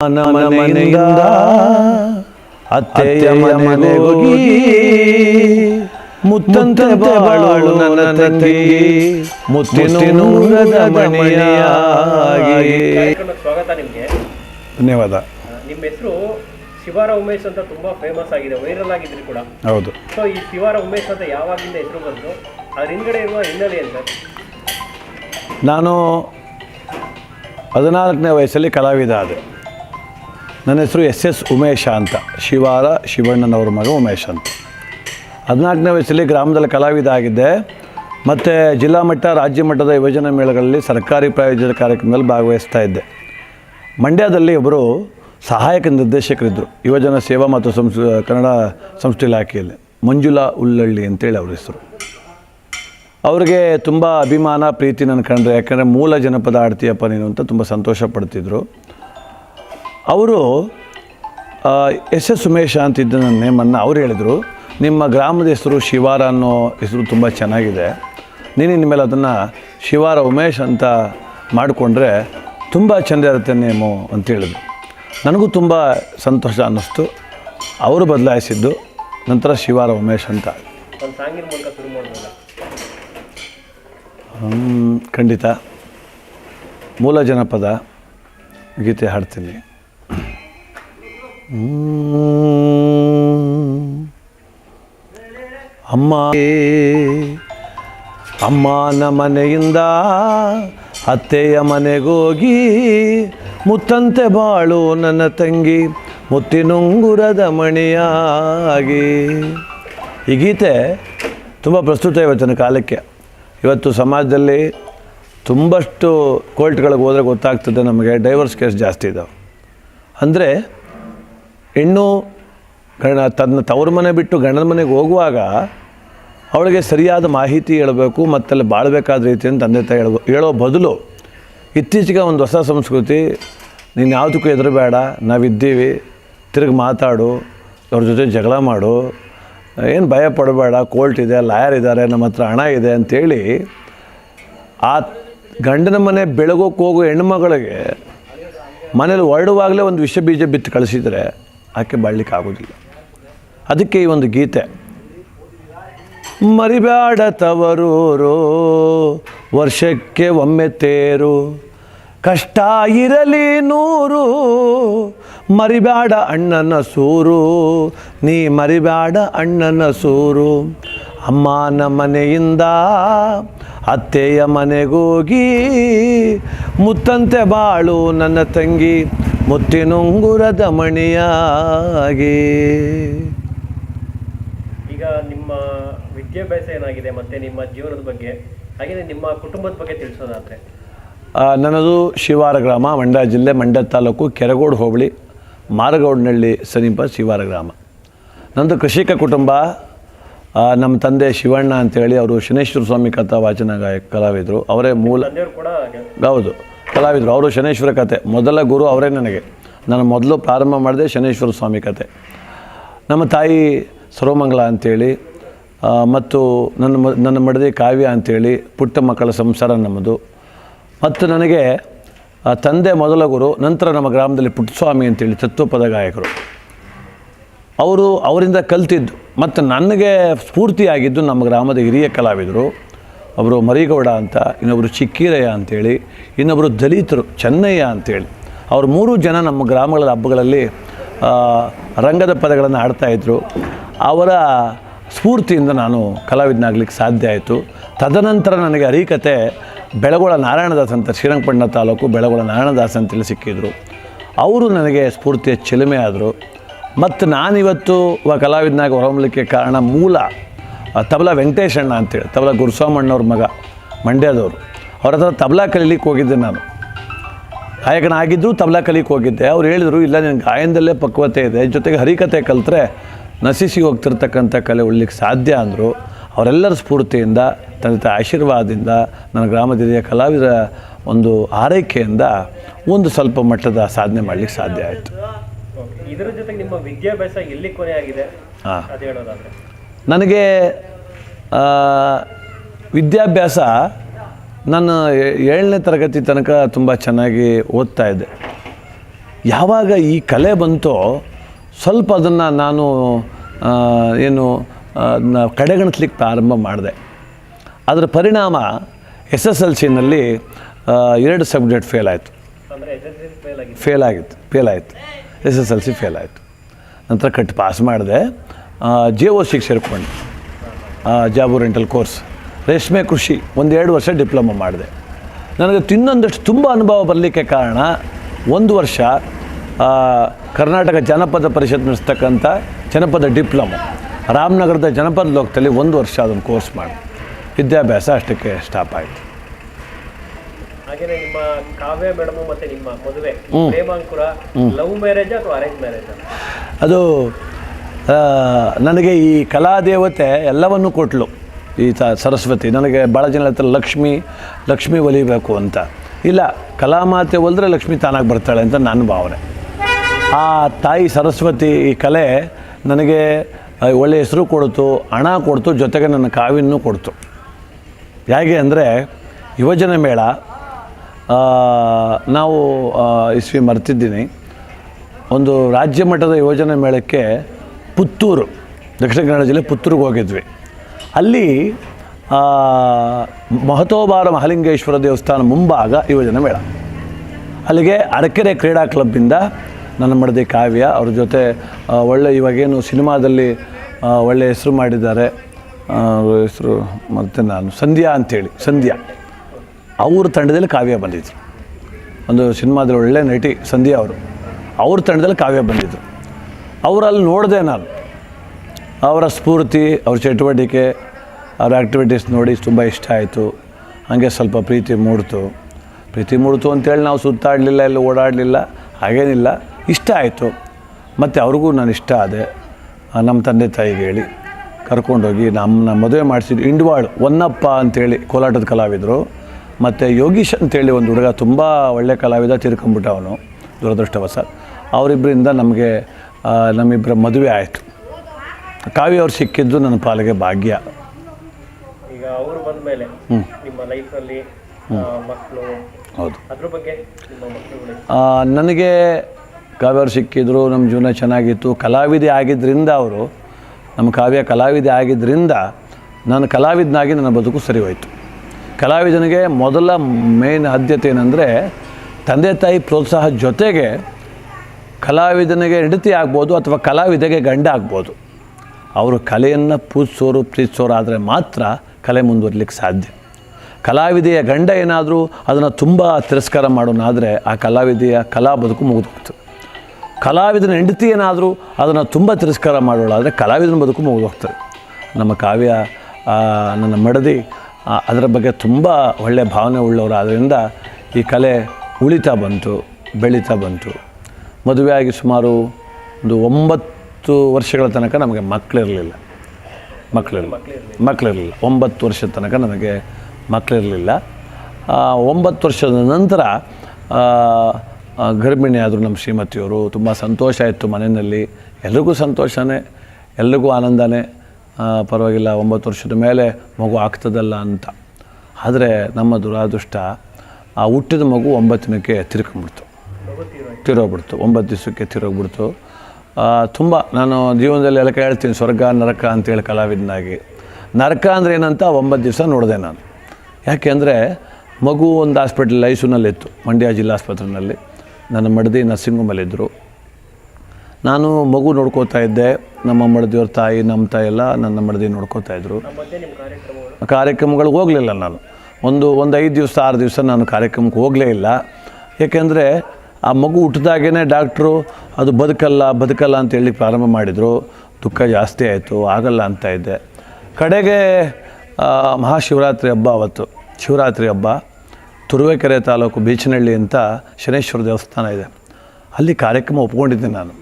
ಮನೆಯಿಂದ ಅತ್ತೆಯ ಮನೆಗೋಗಿ ಮುತ್ತಂತೆ ಬಾಳು ನನ್ನ ತಂಗಿ ಮುತ್ತಿನೂರದ ಮನೆಯಾಗಿ. ಸ್ವಾಗತ ನಿಮಗೆ ಧನ್ಯವಾದ. ನಿಮ್ಮ ಹೆಸರು ಶಿವಾರ ಉಮೇಶ್ ಅಂತ ತುಂಬಾ ಫೇಮಸ್ ಆಗಿದೆ ವೈರಲ್ ಆಗಿದ್ರಿ ಕೂಡ. ಹೌದು. ಸೊ ಈ ಶಿವಾರ ಉಮೇಶ್ ಅಂತ ಯಾವಾಗಿಂದ ಹೆಸರು ಬಂತು? ಅದ್ರ ಹಿಂದ್ಗಡೆ ಇರುವ ಹಿನ್ನೆಲೆ ಅಂತ ಸರ್? ನಾನು ಹದಿನಾಲ್ಕನೇ ವಯಸ್ಸಲ್ಲಿ ಕಲಾವಿದ ಆದೆ. ನನ್ನ ಹೆಸರು ಎಸ್ ಎಸ್ ಉಮೇಶ ಅಂತ. ಶಿವಾರ ಶಿವಣ್ಣನವ್ರ ಮಗ ಉಮೇಶ್ ಅಂತ. ಹದಿನಾಲ್ಕನೇ ವಯಸ್ಸಲ್ಲಿ ಗ್ರಾಮದಲ್ಲಿ ಕಲಾವಿದ ಆಗಿದ್ದೆ. ಮತ್ತು ಜಿಲ್ಲಾ ಮಟ್ಟ, ರಾಜ್ಯ ಮಟ್ಟದ ಯುವಜನ ಮೇಳಗಳಲ್ಲಿ ಸರ್ಕಾರಿ ಪ್ರಾಯೋಜಿತ ಕಾರ್ಯಕ್ರಮದಲ್ಲಿ ಭಾಗವಹಿಸ್ತಾ ಇದ್ದೆ. ಮಂಡ್ಯದಲ್ಲಿ ಒಬ್ಬರು ಸಹಾಯಕ ನಿರ್ದೇಶಕರಿದ್ದರು ಯುವಜನ ಸೇವಾ ಮತ್ತು ಸಂಸ್, ಕನ್ನಡ ಸಂಸ್ಥೆ ಇಲಾಖೆಯಲ್ಲಿ. ಮಂಜುಳಾ ಉಲ್ಲಳ್ಳಿ ಅಂತೇಳಿ ಅವ್ರ ಹೆಸರು. ಅವ್ರಿಗೆ ತುಂಬ ಅಭಿಮಾನ, ಪ್ರೀತಿ ನನ್ನ ಕಂಡ್ರೆ. ಯಾಕಂದರೆ ಮೂಲ ಜನಪದ ಆಡ್ತೀಯಪ್ಪ ನೀನು ಅಂತ ತುಂಬ ಸಂತೋಷ ಪಡ್ತಿದ್ರು. ಅವರು ಎಸ್ ಎಸ್ ಉಮೇಶ ಅಂತಿದ್ದ ನನ್ನ ನೇಮನ್ನು ಅವ್ರು ಹೇಳಿದರು. ನಿಮ್ಮ ಗ್ರಾಮದ ಹೆಸರು ಶಿವಾರ ಅನ್ನೋ ಹೆಸರು ತುಂಬ ಚೆನ್ನಾಗಿದೆ. ನೀನು ಇನ್ಮೇಲೆ ಅದನ್ನು ಶಿವಾರ ಉಮೇಶ್ ಅಂತ ಮಾಡಿಕೊಂಡ್ರೆ ತುಂಬ ಚೆಂದ ಇರುತ್ತೆ ನೇಮು ಅಂತ ಹೇಳಿದ್ರು. ನನಗೂ ತುಂಬ ಸಂತೋಷ ಅನ್ನಿಸ್ತು. ಅವರು ಬದಲಾಯಿಸಿದ್ದು ನಂತರ ಶಿವಾರ ಉಮೇಶ್ ಅಂತ. ಖಂಡಿತ. ಮೂಲ ಜನಪದ ಗೀತೆ ಹಾಡ್ತೀನಿ. ಅಮ್ಮ ಅಮ್ಮನ ಮನೆಯಿಂದ ಅತ್ತೆಯ ಮನೆಗೋಗಿ ಮುತ್ತಂತೆ ಬಾಳು ನನ್ನ ತಂಗಿ ಮುತ್ತಿನುಂಗುರದ ಮಣಿಯಾಗಿ. ಈ ಗೀತೆ ತುಂಬ ಪ್ರಸ್ತುತ ಇವತ್ತಿನ ಕಾಲಕ್ಕೆ. ಇವತ್ತು ಸಮಾಜದಲ್ಲಿ ತುಂಬಷ್ಟು ಕೋರ್ಟ್ಗಳಿಗೆ ಹೋದ್ರೆ ಗೊತ್ತಾಗ್ತದೆ ನಮಗೆ ಡೈವರ್ಸ್ ಕೇಸ್ ಜಾಸ್ತಿ ಇದಾವೆ. ಅಂದರೆ ಹೆಣ್ಣು ಗಣ ತನ್ನ ತವ್ರ ಮನೆ ಬಿಟ್ಟು ಗಂಡನ ಮನೆಗೆ ಹೋಗುವಾಗ ಅವಳಿಗೆ ಸರಿಯಾದ ಮಾಹಿತಿ ಹೇಳಬೇಕು ಮತ್ತಲ್ಲಿ ಬಾಳಬೇಕಾದ ರೀತಿಯನ್ನು ತಂದೆ ತಾಯಿ ಹೇಳ್ಬೋ ಹೇಳೋ ಬದಲು ಇತ್ತೀಚೆಗೆ ಒಂದು ಹೊಸ ಸಂಸ್ಕೃತಿ, ನೀನು ಯಾವುದಕ್ಕೂ ಹೆದರಬೇಡ, ನಾವಿದ್ದೀವಿ, ತಿರುಗಿ ಮಾತಾಡು, ಅವ್ರ ಜೊತೆ ಜಗಳ ಮಾಡು, ಏನು ಭಯ ಪಡಬೇಡ, ಕೋರ್ಟ್ ಇದೆ, ಲಾಯರ್ ಇದ್ದಾರೆ, ನಮ್ಮ ಹತ್ರ ಹಣ ಇದೆ ಅಂಥೇಳಿ ಆ ಗಂಡನ ಮನೆ ಬೆಳಗೋಕ್ಕೆ ಹೋಗೋ ಹೆಣ್ಮಗಳಿಗೆ ಮನೇಲಿ ಹೊರಡುವಾಗಲೇ ಒಂದು ವಿಷ ಬೀಜ ಬಿತ್ತು ಕಳಿಸಿದರೆ ಆಕೆ ಬಾಳಲಿಕ್ಕೆ ಅದಕ್ಕೆ ಈ ಒಂದು ಗೀತೆ ಮರಿಬೇಡ ತವರೂರು, ವರ್ಷಕ್ಕೆ ಒಮ್ಮೆ ತೇರು, ಕಷ್ಟ ಇರಲಿ ನೂರು ಮರಿಬೇಡ ಅಣ್ಣನ ಸೂರು, ನೀ ಮರಿಬೇಡ ಅಣ್ಣನ ಸೂರು, ಅಮ್ಮನ ಮನೆಯಿಂದ ಅತ್ತೆಯ ಮನೆಗೋಗಿ, ಮುತ್ತಂತೆ ಬಾಳು ನನ್ನ ತಂಗಿ ಮುತ್ತಿನುಂಗುರದ ಮಣಿಯಾಗಿ. ಈಗ ನಿಮ್ಮ ವಿದ್ಯಾಭ್ಯಾಸ ಏನಾಗಿದೆ ಮತ್ತೆ ನಿಮ್ಮ ಜೀವನದ ಬಗ್ಗೆ? ಹಾಗೆ ನಿಮ್ಮ ಕುಟುಂಬದ ಬಗ್ಗೆ ತಿಳಿಸೋದಾದ್ರೆ? ನನ್ನದು ಶಿವಾರ ಗ್ರಾಮ ಮಂಡ್ಯ ಜಿಲ್ಲೆ ಮಂಡ್ಯ ತಾಲೂಕು ಕೆರಗೋಡು ಹೋಬಳಿ ಮಾರಗೌಡನಹಳ್ಳಿ ಸಮೀಪ ಶಿವಾರ ಗ್ರಾಮ. ನಂದು ಕೃಷಿಕ ಕುಟುಂಬ. ನಮ್ಮ ತಂದೆ ಶಿವಣ್ಣ ಅಂತೇಳಿ ಅವರು ಶನೇಶ್ವರ ಸ್ವಾಮಿ ಕಥಾ ವಾಚನ ಗಾಯಕ ಕಲಾವಿದರು. ಅವರೇ ಮೂಲ ಹೌದು. ಕಲಾವಿದರು. ಅವರು ಶನೇಶ್ವರ ಕತೆ. ಮೊದಲ ಗುರು ಅವರೇ ನನಗೆ. ನಾನು ಮೊದಲು ಪ್ರಾರಂಭ ಮಾಡಿದೆ ಶನೇಶ್ವರ ಸ್ವಾಮಿ ಕತೆ. ನಮ್ಮ ತಾಯಿ ಸರ್ವಮಂಗಲ ಅಂಥೇಳಿ ಮತ್ತು ನನ್ನ ನನ್ನ ಮಡದಿ ಕಾವ್ಯ ಅಂಥೇಳಿ ಪುಟ್ಟ ಮಕ್ಕಳ ಸಂಸಾರ ನಮ್ಮದು. ಮತ್ತು ನನಗೆ ತಂದೆ ಮೊದಲ ಗುರು, ನಂತರ ನಮ್ಮ ಗ್ರಾಮದಲ್ಲಿ ಪುಟ್ಟಸ್ವಾಮಿ ಅಂತೇಳಿ ತತ್ವಪದ ಗಾಯಕರು. ಅವರು ಅವರಿಂದ ಕಲ್ತಿದ್ದು. ಮತ್ತು ನನಗೆ ಸ್ಫೂರ್ತಿಯಾಗಿದ್ದು ನಮ್ಮ ಗ್ರಾಮದ ಹಿರಿಯ ಕಲಾವಿದರು. ಒಬ್ಬರು ಮರಿಗೌಡ ಅಂತ ಇನ್ನೊಬ್ಬರು ಚಿಕ್ಕೀರಯ್ಯ ಅಂತೇಳಿ ಇನ್ನೊಬ್ಬರು ದಲಿತರು ಚೆನ್ನಯ್ಯ ಅಂತೇಳಿ. ಅವರು ಮೂರು ಜನ ನಮ್ಮ ಗ್ರಾಮಗಳ ಹಬ್ಬಗಳಲ್ಲಿ ರಂಗದ ಪದಗಳನ್ನು ಆಡ್ತಾಯಿದ್ರು ಅವರ ಸ್ಫೂರ್ತಿಯಿಂದ ನಾನು ಕಲಾವಿದನಾಗಲಿಕ್ಕೆ ಸಾಧ್ಯ ಆಯಿತು. ತದನಂತರ ನನಗೆ ಅರಿಕತೆ ಬೆಳಗೊಳ ನಾರಾಯಣದಾಸ್ ಅಂತ, ಶ್ರೀರಂಗಪಟ್ಟಣ ತಾಲೂಕು ಬೆಳಗೊಳ ನಾರಾಯಣದಾಸ್ ಅಂತೇಳಿ ಸಿಕ್ಕಿದ್ರು. ಅವರು ನನಗೆ ಸ್ಫೂರ್ತಿಯ ಚಿಲುಮೆ ಆದರು. ಮತ್ತು ನಾನಿವತ್ತು ಕಲಾವಿದನಾಗಿ ಹೊರಹೊಮ್ಮಲಿಕ್ಕೆ ಕಾರಣ ಮೂಲ ತಬಲಾ ವೆಂಕಟೇಶಣ್ಣ ಅಂತೇಳಿ ತಬಲಾ ಗುರುಸ್ವಾಮಣ್ಣವ್ರ ಮಗ ಮಂಡ್ಯದವರು. ಅವ್ರ ಹತ್ರ ತಬಲಾ ಕಲೀಲಿಕ್ಕೆ ಹೋಗಿದ್ದೆ ನಾನು. ಗಾಯಕನಾಗಿದ್ದು ತಬಲಾ ಕಲಿಕ್ಕೆ ಹೋಗಿದ್ದೆ. ಅವ್ರು ಹೇಳಿದರು ಇಲ್ಲ ನಿನ್ನ ಗಾಯನದಲ್ಲೇ ಪಕ್ವತೆ ಇದೆ. ಜೊತೆಗೆ ಹರಿಕತೆ ಕಲಿತ್ರೆ ನಶಿಸಿ ಹೋಗ್ತಿರ್ತಕ್ಕಂಥ ಕಲೆ ಉಳ್ಲಿಕ್ಕೆ ಸಾಧ್ಯ ಅಂದರು. ಅವರೆಲ್ಲರ ಸ್ಫೂರ್ತಿಯಿಂದ ತಂದೆ ತಾಯಿ ಆಶೀರ್ವಾದದಿಂದ ನನ್ನ ಗ್ರಾಮದ ಹಿರಿಯ ಕಲಾವಿದರ ಒಂದು ಆರೈಕೆಯಿಂದ ಒಂದು ಸ್ವಲ್ಪ ಮಟ್ಟದ ಸಾಧನೆ ಮಾಡಲಿಕ್ಕೆ ಸಾಧ್ಯ ಆಯಿತು. ಇದರ ಜೊತೆಗೆ ನಿಮ್ಮ ವಿದ್ಯಾಭ್ಯಾಸ ಎಲ್ಲಿ ಕೊನೆಯಾಗಿದೆ ಹಾಂ. ಅದು ಹೇಳೋದಾದ್ರೆ? ನನಗೆ ವಿದ್ಯಾಭ್ಯಾಸ ನಾನು ಏಳನೇ ತರಗತಿ ತನಕ ತುಂಬ ಚೆನ್ನಾಗಿ ಓದ್ತಾ ಇದ್ದೆ. ಯಾವಾಗ ಈ ಕಲೆ ಬಂತೋ ಸ್ವಲ್ಪ ಅದನ್ನು ನಾನು ಏನು ಅದನ್ನ ಕಡೆಗಣಿಸ್ಲಿಕ್ಕೆ ಪ್ರಾರಂಭ ಮಾಡಿದೆ. ಅದರ ಪರಿಣಾಮ ಎಸ್ ಎಸ್ ಎಲ್ ಸಿನಲ್ಲಿ ಎರಡು ಸಬ್ಜೆಕ್ಟ್ ಫೇಲ್ ಆಯಿತು. ಫೇಲ್ ಆಗಿತ್ತು, ಫೇಲ್ ಆಯಿತು. S S L C fail ಆಯಿತು. ನಂತರ ಕಟ್ ಪಾಸ್ ಮಾಡಿದೆ. ಜೆ ಓ ಸಿಗೆ ಸೇರಿಕೊಂಡೆ ಜಾಬು ರೆಂಟಲ್ ಕೋರ್ಸ್ ರೇಷ್ಮೆ ಕೃಷಿ ಒಂದೆರಡು ವರ್ಷ ಡಿಪ್ಲೊಮಾ ಮಾಡಿದೆ. ನನಗೆ ತಿನ್ನೊಂದಷ್ಟು ತುಂಬ ಅನುಭವ ಬರಲಿಕ್ಕೆ ಕಾರಣ ಒಂದು ವರ್ಷ ಕರ್ನಾಟಕ ಜನಪದ ಪರಿಷತ್ ನಡೆಸ್ತಕ್ಕಂಥ ಜನಪದ ಡಿಪ್ಲೊಮಾ. ರಾಮನಗರದ ಜನಪದ ಲೋಕದಲ್ಲಿ ಒಂದು ವರ್ಷ ಅದನ್ನು ಕೋರ್ಸ್ ಮಾಡಿ ವಿದ್ಯಾಭ್ಯಾಸ ಅಷ್ಟಕ್ಕೆ ಸ್ಟಾಪ್ ಆಯಿತು. ನಿಮ್ಮ ಕಾವ್ಯ ಮೇಡಮ್ ಮತ್ತೆ ನಿಮ್ಮ ಮದುವೆ ಪ್ರೇಮಾಂಕುರ ಲವ್ ಮ್ಯಾರೇಜ್ ಅಥವಾ ಅರೇಂಜ್ ಮ್ಯಾರೇಜ್ ಅದು ನನಗೆ ಈ ಕಲಾದೇವತೆ ಎಲ್ಲವನ್ನು ಕೊಟ್ಟಳು ಈ ತ, ಸರಸ್ವತಿ, ನನಗೆ ಭಾಳ ಜನ ಹೇಳ್ತಾರೆ ಲಕ್ಷ್ಮಿ ಲಕ್ಷ್ಮಿ ಒಲಿಬೇಕು ಅಂತ. ಇಲ್ಲ ಕಲಾಮಾತೆ ಒಲಿದ್ರೆ ಲಕ್ಷ್ಮಿ ತಾನಾಗಿ ಬರ್ತಾಳೆ ಅಂತ ನನ್ನ ಭಾವನೆ. ಆ ತಾಯಿ ಸರಸ್ವತಿ ಈ ಕಲೆ ನನಗೆ ಒಳ್ಳೆಯ ಹೆಸರು ಕೊಡ್ತು, ಹಣ ಕೊಡ್ತು, ಜೊತೆಗೆ ನನ್ನ ಕಾವಿನೂ ಕೊಡ್ತು. ಹೇಗೆ ಅಂದರೆ, ಯುವಜನ ಮೇಳ ನಾವು ಇಸ್ವಿ ಮರ್ತಿದ್ದೀನಿ. ಒಂದು ರಾಜ್ಯ ಮಟ್ಟದ ಯೋಜನೆ ಮೇಳಕ್ಕೆ ಪುತ್ತೂರು, ದಕ್ಷಿಣ ಕನ್ನಡ ಜಿಲ್ಲೆ ಪುತ್ತೂರಿಗೆ ಹೋಗಿದ್ವಿ. ಅಲ್ಲಿ ಮಹತೋಬಾರ ಮಹಾಲಿಂಗೇಶ್ವರ ದೇವಸ್ಥಾನ ಮುಂಭಾಗ ಯೋಜನೆ ಮೇಳ. ಅಲ್ಲಿಗೆ ಅರಕೆರೆ ಕ್ರೀಡಾ ಕ್ಲಬ್ಬಿಂದ ನನ್ನ ಮಡದಿ ಕಾವ್ಯ ಅವ್ರ ಜೊತೆ ಒಳ್ಳೆ ಇವಾಗೇನು ಸಿನಿಮಾದಲ್ಲಿ ಒಳ್ಳೆ ಹೆಸರು ಮಾಡಿದ್ದಾರೆ. ಹೆಸರು ಮತ್ತು ನಾನು ಸಂಧ್ಯಾ ಅಂತೇಳಿ, ಸಂಧ್ಯಾ. ಅವ್ರ ತಂಡದಲ್ಲಿ ಕಾವ್ಯ ಬಂದಿದ್ದರು ಒಂದು ಸಿನಿಮಾದಲ್ಲಿ ಒಳ್ಳೆ ನಟಿ ಸಂಧ್ಯಾ ಅವರು. ಅವ್ರ ತಂಡದಲ್ಲಿ ಕಾವ್ಯ ಬಂದಿದ್ರು. ಅವರಲ್ಲಿ ನೋಡಿದೆ ನಾನು. ಅವರ ಸ್ಫೂರ್ತಿ, ಅವ್ರ ಚಟುವಟಿಕೆ, ಅವ್ರ ಆ್ಯಕ್ಟಿವಿಟೀಸ್ ನೋಡಿ ತುಂಬ ಇಷ್ಟ ಆಯಿತು. ಹಾಗೆ ಸ್ವಲ್ಪ ಪ್ರೀತಿ ಮೂಡ್ತು. ಪ್ರೀತಿ ಮೂಡ್ತು ಅಂತೇಳಿ ನಾವು ಸುತ್ತಾಡಲಿಲ್ಲ, ಎಲ್ಲ ಓಡಾಡಲಿಲ್ಲ, ಹಾಗೇನಿಲ್ಲ. ಇಷ್ಟ ಆಯಿತು. ಮತ್ತು ಅವ್ರಿಗೂ ನಾನು ಇಷ್ಟ ಆದೆ. ನಮ್ಮ ತಂದೆ ತಾಯಿಗೆ ಹೇಳಿ. ಕರ್ಕೊಂಡೋಗಿ ನಮ್ಮನ್ನ ಮದುವೆ ಮಾಡಿಸಿದ್ದು ಇಂಡ್ವಾಳು ಒನ್ನಪ್ಪ ಅಂತೇಳಿ ಕೋಲಾಟದ ಕಲಾವಿದರು. ಮತ್ತು ಯೋಗೀಶ್ ಅಂತೇಳಿ ಒಂದು ಹುಡುಗ, ತುಂಬ ಒಳ್ಳೆಯ ಕಲಾವಿದ ತೀರ್ಕೊಂಬಿಟ್ಟ ಅವನು ದುರದೃಷ್ಟವಶ ಅವರಿಬ್ಬರಿಂದ ನಮಗೆ ನಮ್ಮಿಬ್ಬರ ಮದುವೆ ಆಯಿತು. ಕಾವ್ಯ ಅವ್ರು ಸಿಕ್ಕಿದ್ದು ನನ್ನ ಪಾಲಿಗೆ ಭಾಗ್ಯ. ಈಗ ಅವರು ಬಂದ ಮೇಲೆ ನಿಮ್ಮ ಲೈಫಲ್ಲಿ ಮಕ್ಕಳು ಹೌದು. ಅದ್ರ ಬಗ್ಗೆ ನನಗೆ ಕಾವ್ಯ ಅವ್ರು ಸಿಕ್ಕಿದ್ರು ನಮ್ಮ ಜೀವನ ಚೆನ್ನಾಗಿತ್ತು. ಕಲಾವಿದೆ ಆಗಿದ್ದರಿಂದ ಅವರು ನಮ್ಮ ಕಾವ್ಯ ಕಲಾವಿದೆ ಆಗಿದ್ದರಿಂದ ನಾನು ಕಲಾವಿದನಾಗಿ ನನ್ನ ಬದುಕು ಸರಿ ಹೋಯಿತು. ಕಲಾವಿದನಿಗೆ ಮೊದಲ ಮೇನ್ ಆದ್ಯತೆ ಏನಂದರೆ ತಂದೆ ತಾಯಿ ಪ್ರೋತ್ಸಾಹ ಜೊತೆಗೆ ಕಲಾವಿದನಿಗೆ ಹೆಂಡತಿ ಆಗ್ಬೋದು ಅಥವಾ ಕಲಾವಿದೆಗೆ ಗಂಡ ಆಗ್ಬೋದು. ಅವರು ಕಲೆಯನ್ನು ಪೂಜಿಸೋರು ಪ್ರೀತಿಸೋರಾದರೆ ಮಾತ್ರ ಕಲೆ ಮುಂದುವರ್ಲಿಕ್ಕೆ ಸಾಧ್ಯ. ಕಲಾವಿದೆಯ ಗಂಡ ಏನಾದರೂ ಅದನ್ನು ತುಂಬ ತಿರಸ್ಕಾರ ಮಾಡೋನಾದರೆ ಆ ಕಲಾವಿದೆಯ ಕಲಾ ಬದುಕು ಮುಗಿದೋಗ್ತದೆ. ಕಲಾವಿದನ ಹೆಂಡತಿ ಏನಾದರೂ ಅದನ್ನು ತುಂಬ ತಿರಸ್ಕಾರ ಮಾಡೋಳಾದರೆ ಕಲಾವಿದನ ಬದುಕು ಮುಗಿದೋಗ್ತದೆ. ನಮ್ಮ ಕಾವ್ಯ ನನ್ನ ಮಡದಿ ಅದರ ಬಗ್ಗೆ ತುಂಬ ಒಳ್ಳೆಯ ಭಾವನೆ ಉಳ್ಳವರಾದ್ದರಿಂದ ಈ ಕಲೆ ಉಳಿತಾ ಬಂತು, ಬೆಳೀತಾ ಬಂತು. ಮದುವೆಯಾಗಿ ಸುಮಾರು ಒಂದು ಒಂಬತ್ತು ವರ್ಷಗಳ ತನಕ ನಮಗೆ ಮಕ್ಕಳಿರಲಿಲ್ಲ. ಮಕ್ಕಳಿರಲಿಲ್ಲ. ಮಕ್ಕಳಿರಲಿಲ್ಲ. ಒಂಬತ್ತು ವರ್ಷದ ತನಕ ನಮಗೆ ಮಕ್ಕಳಿರಲಿಲ್ಲ. ಒಂಬತ್ತು ವರ್ಷದ ನಂತರ ಗರ್ಭಿಣಿಯಾದರು ನಮ್ಮ ಶ್ರೀಮತಿಯವರು. ತುಂಬ ಸಂತೋಷ ಇತ್ತು ಮನೆಯಲ್ಲಿ. ಎಲ್ರಿಗೂ ಸಂತೋಷನೇ, ಎಲ್ರಿಗೂ ಆನಂದನೇ. ಪರವಾಗಿಲ್ಲ, ಒಂಬತ್ತು ವರ್ಷದ ಮೇಲೆ ಮಗು ಆಗ್ತದಲ್ಲ ಅಂತ. ಆದರೆ ನಮ್ಮ ದುರಾದೃಷ್ಟ, ಆ ಹುಟ್ಟಿದ ಮಗು ಒಂಬತ್ತನಕ್ಕೆ ತಿರ್ಕೊಂಬಿಡ್ತು ತಿರೋಗ್ಬಿಡ್ತು, ಒಂಬತ್ತು ದಿವಸಕ್ಕೆ ತಿರೋಗ್ಬಿಡ್ತು. ತುಂಬ ನಾನು ಜೀವನದಲ್ಲಿ ಎಲ್ಲ ಹೇಳ್ತೀನಿ ಸ್ವರ್ಗ, ನರಕ ಅಂತೇಳಿ ಕಲಾವಿದನಾಗಿ. ನರಕ ಅಂದರೆ ಏನಂತ ಒಂಬತ್ತು ದಿವಸ ನೋಡಿದೆ ನಾನು. ಯಾಕೆಂದರೆ ಮಗು ಒಂದು ಹಾಸ್ಪಿಟ್ಲ್ ಐಸೂನಲ್ಲಿತ್ತು ಮಂಡ್ಯ ಜಿಲ್ಲಾ ಆಸ್ಪತ್ರೆಯಲ್ಲಿ. ನನ್ನ ಮಡದಿ ನರ್ಸಿಂಗ್ ನಾನು ಮಗು ನೋಡ್ಕೋತಾ ಇದ್ದೆ, ನಮ್ಮ ಮಡದಿಯವ್ರ ತಾಯಿ, ನಮ್ಮ ತಾಯಿ ಎಲ್ಲ ನನ್ನ ಮಡದಿ ನೋಡ್ಕೋತಾ ಇದ್ದರು ಕಾರ್ಯಕ್ರಮಗಳಿಗೆ ಹೋಗಲಿಲ್ಲ ನಾನು. ಒಂದು ಒಂದು ಐದು ದಿವಸ, ಆರು ದಿವಸ ನಾನು ಕಾರ್ಯಕ್ರಮಕ್ಕೆ ಹೋಗಲೇ ಇಲ್ಲ. ಏಕೆಂದರೆ ಆ ಮಗು ಹುಟ್ಟಿದಾಗೇ ಡಾಕ್ಟ್ರು, ಅದು ಬದುಕಲ್ಲ ಬದುಕಲ್ಲ ಅಂತ ಹೇಳಿ ಪ್ರಾರಂಭ ಮಾಡಿದರು. ದುಃಖ ಜಾಸ್ತಿ ಆಯಿತು, ಆಗಲ್ಲ ಅಂತ ಇದ್ದೆ. ಕಡೆಗೆ ಮಹಾಶಿವರಾತ್ರಿ ಹಬ್ಬ ಅವತ್ತು. ಶಿವರಾತ್ರಿ ಹಬ್ಬ, ತುರುವೇಕೆರೆ ತಾಲೂಕು ಬೀಚನಹಳ್ಳಿ ಅಂತ ಶನೇಶ್ವರ ದೇವಸ್ಥಾನ ಇದೆ. ಅಲ್ಲಿ ಕಾರ್ಯಕ್ರಮ ಒಪ್ಕೊಂಡಿದ್ದೆ ನಾನು.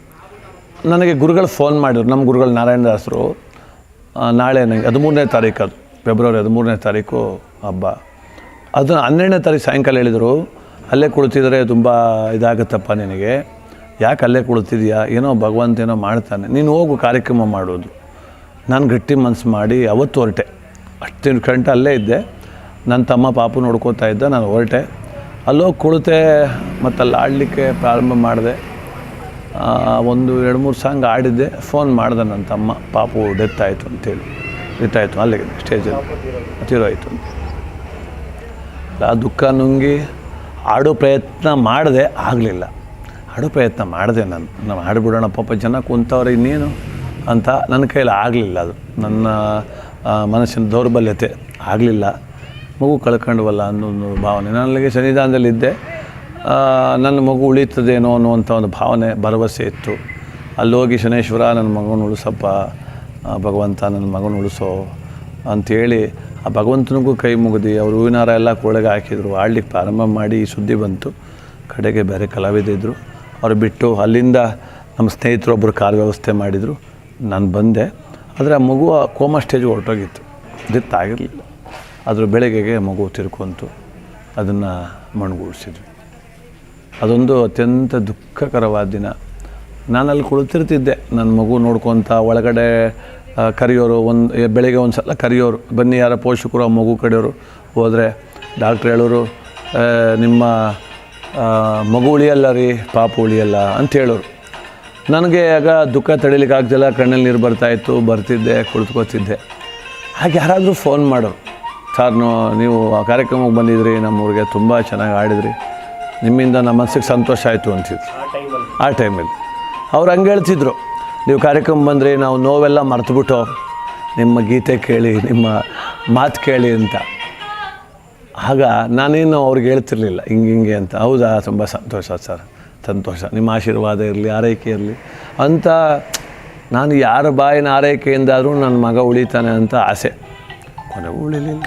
ನನಗೆ ಗುರುಗಳು ಫೋನ್ ಮಾಡಿದ್ರು, ನಮ್ಮ ಗುರುಗಳು ನಾರಾಯಣದಾಸರು. ನಾಳೆ ನನಗೆ ಹದಿಮೂರನೇ ತಾರೀಕು ಅದು, ಫೆಬ್ರವರಿ ಹದಿಮೂರನೇ ತಾರೀಕು ಹಬ್ಬ. ಅದು ಹನ್ನೆರಡನೇ ತಾರೀಕು ಸಾಯಂಕಾಲ ಹೇಳಿದರು. ಅಲ್ಲೇ ಕುಳಿತಿದ್ರೆ ತುಂಬ ಇದಾಗುತ್ತಪ್ಪ ನಿನಗೆ. ಯಾಕೆ ಅಲ್ಲೇ ಕುಳಿತಿದ್ಯಾ? ಏನೋ ಭಗವಂತ ಏನೋ ಮಾಡ್ತಾನೆ. ನೀನು ಹೋಗು, ಕಾರ್ಯಕ್ರಮ ಮಾಡೋದು. ನಾನು ಗಟ್ಟಿ ಮನಸ್ಸು ಮಾಡಿ ಅವತ್ತು ಹೊರಟೆ. ಅಷ್ಟು ಗಂಟೆ ಅಲ್ಲೇ ಇದ್ದೆ. ನನ್ನ ತಮ್ಮ ಪಾಪು ನೋಡ್ಕೋತಾ ಇದ್ದ, ನಾನು ಹೊರಟೆ. ಅಲ್ಲೋಗಿ ಕುಳಿತೆ ಮತ್ತು ಅಲ್ಲಿ ಆಡಲಿಕ್ಕೆ ಪ್ರಾರಂಭ ಮಾಡಿದೆ. ಒಂದು ಎರಡು ಮೂರು ಸಾಂಗ್ ಆಡಿದ್ದೆ. ಫೋನ್ ಮಾಡಿದೆ ನನ್ನ ತಮ್ಮ, ಪಾಪು ಡೆತ್ ಆಯಿತು ಅಂತೇಳಿ. ಡೆತ್ ಆಯಿತು, ಅಲ್ಲಿಗೆ ಸ್ಟೇಜಲ್ಲಿ ತೀರೋಯ್ತು ಅಂತ ಆ ದುಃಖ ನುಂಗಿ ಆಡೋ ಪ್ರಯತ್ನ ಮಾಡಿದೆ ಆಗಲಿಲ್ಲ. ಆಡೋ ಪ್ರಯತ್ನ ಮಾಡಿದೆ ನಾನು ನಾವು ಆಡಿಬಿಡೋಣ ಪಾಪ, ಜನ ಕುಂತವ್ರೆ ಇನ್ನೇನು? ಅಂತ ನನ್ನ ಕೈಯಲ್ಲಿ ಆಗಲಿಲ್ಲ ಅದು. ನನ್ನ ಮನಸ್ಸಿನ ದೌರ್ಬಲ್ಯತೆ ಆಗಲಿಲ್ಲ. ಮಗು ಕಳ್ಕೊಂಡ್ವಲ್ಲ ಅನ್ನೋ ಒಂದು ಭಾವನೆ ನನಗೆ ಸನ್ನಿಧಾನದಲ್ಲಿದ್ದೆ ನನ್ನ ಮಗು ಉಳಿತದೇನೋ ಅನ್ನುವಂಥ ಒಂದು ಭಾವನೆ, ಭರವಸೆ ಇತ್ತು. ಅಲ್ಲೋಗಿ ಶನೇಶ್ವರ, ನನ್ನ ಮಗನ ಉಳಿಸಪ್ಪ ಭಗವಂತ ನನ್ನ ಮಗನ ಉಳಿಸೋ ಅಂಥೇಳಿ ಆ ಭಗವಂತನಿಗೂ ಕೈ ಮುಗಿದು ಅವ್ರು ಹೂವಿನಾರ ಎಲ್ಲ ಕೊಳಗೆ ಹಾಕಿದರು. ಆಡ್ಲಿಕ್ಕೆ ಪ್ರಾರಂಭ ಮಾಡಿ ಈ ಸುದ್ದಿ ಬಂತು. ಕಡೆಗೆ ಬೇರೆ ಕಲಾವಿದ್ರು ಅವರು ಬಿಟ್ಟು ಅಲ್ಲಿಂದ ನಮ್ಮ ಸ್ನೇಹಿತರು ಒಬ್ಬರು ಕಾರ್ ವ್ಯವಸ್ಥೆ ಮಾಡಿದರು. ನಾನು ಬಂದೆ. ಆದರೆ ಆ ಮಗು ಆ ಕೋಮಾ ಸ್ಟೇಜ್ಗೆ ಹೊರಟೋಗಿತ್ತು. ದಿತ್ತಾಗಿರಲಿಲ್ಲ ಅದರ ಬೆಳಗ್ಗೆಗೆ ಮಗು ತಿರ್ಕೊಂತು. ಅದನ್ನು ಮಣ್ಗೂಡಿಸಿದ್ವಿ ಅದೊಂದು ಅತ್ಯಂತ ದುಃಖಕರವಾದ ದಿನ. ನಾನು ಅಲ್ಲಿ ಕುಳಿತಿರ್ತಿದ್ದೆ. ನನ್ನ ಮಗು ನೋಡ್ಕೊತ ಒಳಗಡೆ ಕರೆಯೋರು ಒಂದು ಬೆಳಿಗ್ಗೆ ಒಂದು ಸಲ ಕರೆಯೋರು. ಬನ್ನಿ ಯಾರ ಪೋಷಕರು ಮಗು ಕಡೆಯೋರು ಹೋದರೆ ಡಾಕ್ಟ್ರ್ ಹೇಳೋರು ನಿಮ್ಮ ಮಗು ಉಳಿಯಲ್ಲ ರೀ, ಪಾಪ ಉಳಿಯಲ್ಲ ಅಂತ ಹೇಳೋರು. ನನಗೆ ಆಗ ದುಃಖ ತಡಿಲಿಕ್ಕೆ ಆಗ್ತಿಲ್ಲ, ಕಣ್ಣಲ್ಲಿ ನೀರು ಬರ್ತಾಯಿತ್ತು ಬರ್ತಿದ್ದೆ, ಕುಳಿತುಕೋತಿದ್ದೆ. ಹಾಗೆ ಯಾರಾದರೂ ಫೋನ್ ಮಾಡೋರು. ಸರ್ ನೀವು ಆ ಕಾರ್ಯಕ್ರಮಕ್ಕೆ ಬಂದಿದ್ರಿ, ನಮ್ಮೂರಿಗೆ ತುಂಬ ಚೆನ್ನಾಗಿ ಆಡಿದ್ರಿ. ನಿಮ್ಮಿಂದ ನಮ್ಮ ಮನಸ್ಸಿಗೆ ಸಂತೋಷ ಆಯಿತು ಅಂತಿದ್ರು. ಆ ಟೈಮಲ್ಲಿ ಅವ್ರು ಹಂಗೆ ಹೇಳ್ತಿದ್ರು. ನೀವು ಕಾರ್ಯಕ್ರಮ ಬಂದರೆ ನಾವು ನೋವೆಲ್ಲ ಮರೆತುಬಿಟ್ಟು ನಿಮ್ಮ ಗೀತೆ ಕೇಳಿ, ನಿಮ್ಮ ಮಾತು ಕೇಳಿ ಅಂತ. ಆಗ ನಾನೇನು ಅವ್ರಿಗೆ ಹೇಳ್ತಿರ್ಲಿಲ್ಲ, ಹಿಂಗೆ ಹಿಂಗೆ ಅಂತ. ಹೌದಾ, ತುಂಬ ಸಂತೋಷ ಸರ್, ಸಂತೋಷ. ನಿಮ್ಮ ಆಶೀರ್ವಾದ ಇರಲಿ, ಆರೈಕೆ ಇರಲಿ ಅಂತ ನಾನು ಯಾರ ಬಾಯಿನ ಆರೈಕೆಯಿಂದಾದರೂ ನನ್ನ ಮಗ ಉಳಿತಾನೆ ಅಂತ ಆಸೆ. ಕೊನೆಗೂ ಉಳಿಲಿಲ್ಲ.